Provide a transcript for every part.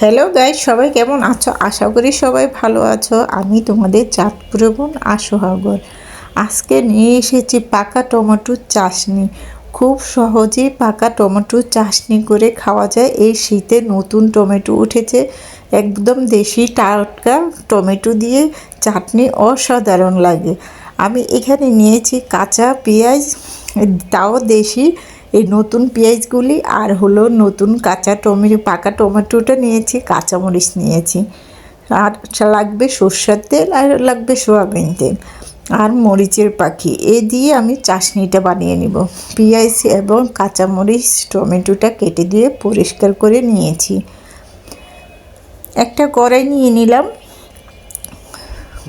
Hello guys সবাই কেমন আছো? আশা করি সবাই ভালো আছো। আমি তোমাদের চাঁদপুরে বোন আশোহাগর। আজকে নিয়ে এসেছি পাকা টমেটোর চাশনি। খুব সহজেই পাকা টমেটোর চাশনি করে খাওয়া যায়। এই শীতে নতুন টমেটো উঠেছে। একদম দেশি টাটকা টমেটো দিয়ে চাটনি অসাধারণ লাগে। আমি এখানে নিয়েছি কাঁচা পেঁয়াজ, তাও দেশি এই নতুন পেঁয়াজগুলি আর হলো নতুন কাঁচা টমেটো, পাকা টমেটোটা নিয়েছি, কাঁচামরিচ নিয়েছি। আর লাগবে সর্ষের তেল আর লাগবে সোয়াবিন তেল। আর মরিচের পাখি, এ দিয়ে আমি চাশনিটা বানিয়ে নিব। পেঁয়াজ এবং কাঁচামরিচ, টমেটোটা কেটে দিয়ে পরিষ্কার করে নিয়েছি। একটা কড়াই নিয়ে নিলাম।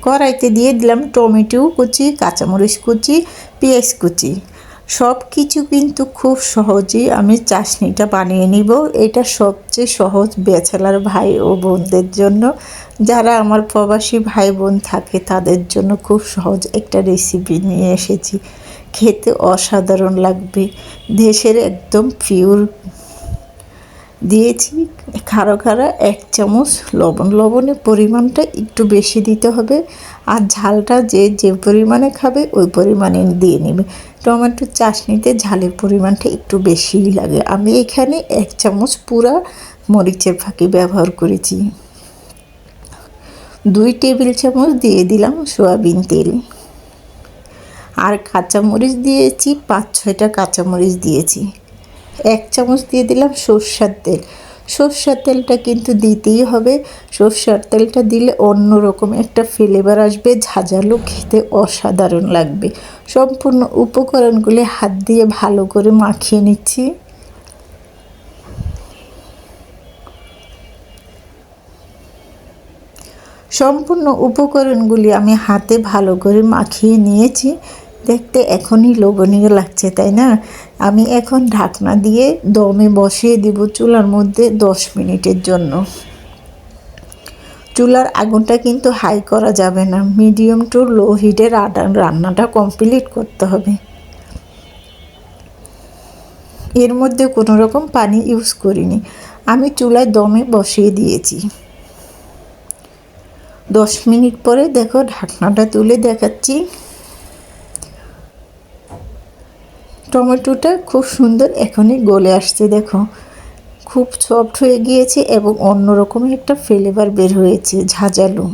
কড়াইতে দিয়ে দিলাম টমেটো কুচি, কাঁচামরিচ কুচি, পেঁয়াজ কুচি। সব কিছু কিন্তু খুব সহজেই আমি চাশনিটা বানিয়ে নিব। এটা সবচেয়ে সহজ বেছালার ভাই ও বোনদের জন্য। যারা আমার প্রবাসী ভাই বোন থাকে, তাদের জন্য খুব সহজ একটা রেসিপি নিয়ে এসেছি। খেতে অসাধারণ লাগবে। দেশের একদম পিওর দিয়েছি। খাড়ো খাড়া এক চামচ লবণ। লবণের পরিমাণটা একটু বেশি দিতে হবে। আর ঝালটা যে যে পরিমাণে খাবে, ওই পরিমাণে দিয়ে নেবে। টমেটোর চাশনিতে ঝালের পরিমাণটা একটু বেশিই লাগে। আমি এখানে এক চামচ পুরা মরিচের ফাঁকি ব্যবহার করেছি। দুই টেবিল চামচ দিয়ে দিলাম সোয়াবিন তেল। আর কাঁচামরিচ দিয়েছি, পাঁচ ছয়টা কাঁচামরিচ দিয়েছি। এক চামচ দিয়ে দিলাম সর্ষার তেল। সর্ষার তেলটা কিন্তু দিতেই হবে। সর্ষার তেলটা দিলে অন্য রকম একটা ফ্লেভার আসবে, ঝাঁঝালো খেতে অসাধারণ লাগবে। সম্পূর্ণ উপকরণগুলি হাত দিয়ে ভালো করে মাখিয়ে নিচ্ছি। সম্পূর্ণ উপকরণগুলি আমি হাতে ভালো করে মাখিয়ে নিয়েছি। দেখতে এখনই লোভনীয় লাগছে, তাই না? আমি এখন ঢাকনা দিয়ে দমে বসিয়ে দিব চুলার মধ্যে দশ মিনিটের জন্য। চুলার আগুনটা কিন্তু হাই করা যাবে না, মিডিয়াম টু লো হিটে রান্নাটা কমপ্লিট করতে হবে। এর মধ্যে কোনো রকম পানি ইউজ করিনি, আমি চুলায় দমে বসিয়ে দিয়েছি। দশ মিনিট পরে দেখো ঢাকনাটা তুলে দেখাচ্ছি। টমেটোটা খুব সুন্দর এখনই গলে আসছে, দেখো। খুব সফট হয়ে গিয়েছে এবং অন্যরকম একটা ফ্লেভার বের হয়েছে, ঝাঁঝালো।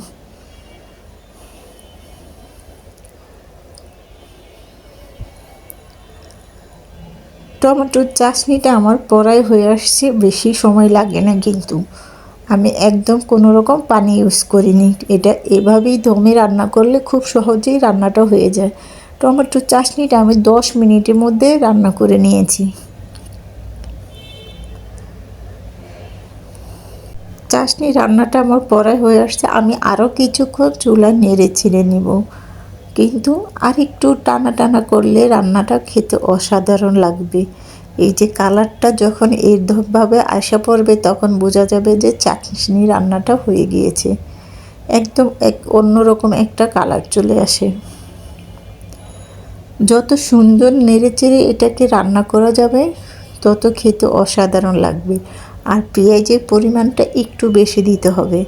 টমেটোর চাশনিটা আমার পড়াই হয়ে আসছে, বেশি সময় লাগে না কিন্তু। আমি একদম কোনো রকম পানি ইউজ করিনি। এটা এভাবেই দমে রান্না করলে খুব সহজেই রান্নাটা হয়ে যায়। টমেটোর চাশনিটা আমি দশ মিনিটের মধ্যে রান্না করে নিয়েছি। চাশনি রান্নাটা আমার পরে হয়ে আসছে, আমি আরও কিছুক্ষণ চুলা নেড়ে ছিঁড়ে নিব। কিন্তু আর একটু টানা টানা করলে রান্নাটা খেতে অসাধারণ লাগবে। এই যে কালারটা যখন এইভাবে আসা পড়বে, তখন বোঝা যাবে যে চাটনি রান্নাটা হয়ে গিয়েছে। একদম এক অন্যরকম একটা কালার চলে আসে। যত সুন্দর নেড়েচেড়ে এটাকে রান্না করা যাবে, তত খেতে অসাধারণ লাগবে। আর পেঁয়াজের পরিমাণটা একটু বেশি দিতে হবে।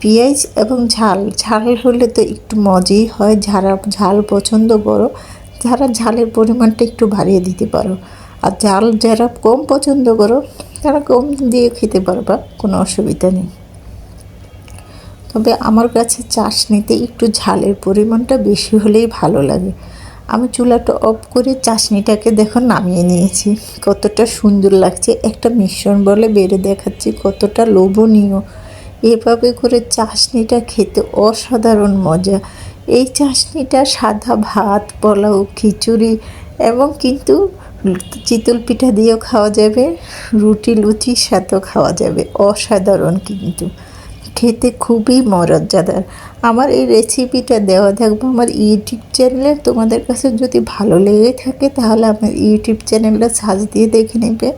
পেঁয়াজ এবং ঝাল ঝাল হলে তো একটু মজাই হয়। যারা ঝাল পছন্দ করো যারা ঝালের পরিমাণটা একটু বাড়িয়ে দিতে পারো। আর ঝাল যারা কম পছন্দ করো, তারা কম দিয়ে খেতে পারবা, কোনো অসুবিধা নেই। তবে আমার কাছে চাষ নিতে একটু ঝালের পরিমাণটা বেশি হলেই ভালো লাগে। আমি চুলাটা অফ করে চাশনিটাকে দেখো নামিয়ে নিয়েছি। কতটা সুন্দর লাগছে। একটা মিশ্রণ বলে বেড়ে দেখাচ্ছি কতটা লোভনীয়। এভাবে করে চাশনিটা খেতে অসাধারণ মজা। এই চাশনিটা সাদা ভাত, পোলাও, খিচুড়ি এবং কিন্তু চিতল পিঠা দিয়েও খাওয়া যাবে, রুটি, লুচির সাথেও খাওয়া যাবে। অসাধারণ কিন্তু। খেতে খুবই মর্যাদার আমার এই রেসিপিটা দেওয়া থাকবে আমার ইউটিউব চ্যানেলে তোমাদের কাছে যদি ভালো লেগে থাকে তাহলে আমার ইউটিউব চ্যানেলটা সাজ দিয়ে দেখে নেবে।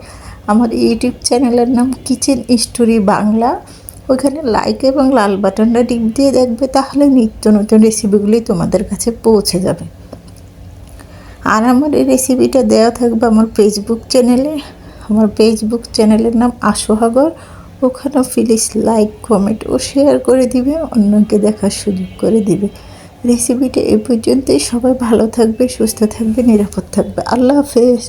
আমার ইউটিউব চ্যানেলের নাম কিচেন স্টোরি বাংলা ওইখানে লাইক এবং লাল বাটনটা টিপ দিয়ে দেখবে তাহলে নিত্য নতুন রেসিপিগুলি তোমাদের কাছে পৌঁছে যাবে। আর আমার এই রেসিপিটা দেওয়া থাকবে আমার ফেসবুক চ্যানেলে আমার ফেসবুক চ্যানেলের নাম আশোহাগর ওখানেও ফিলিস, লাইক, কমেন্ট ও শেয়ার করে দিবে, অন্যকে দেখার সুযোগ করে দিবে। রেসিপিটা এ পর্যন্তই। সবাই ভালো থাকবে, সুস্থ থাকবে, নিরাপদ থাকবে। আল্লাহ হাফেজ।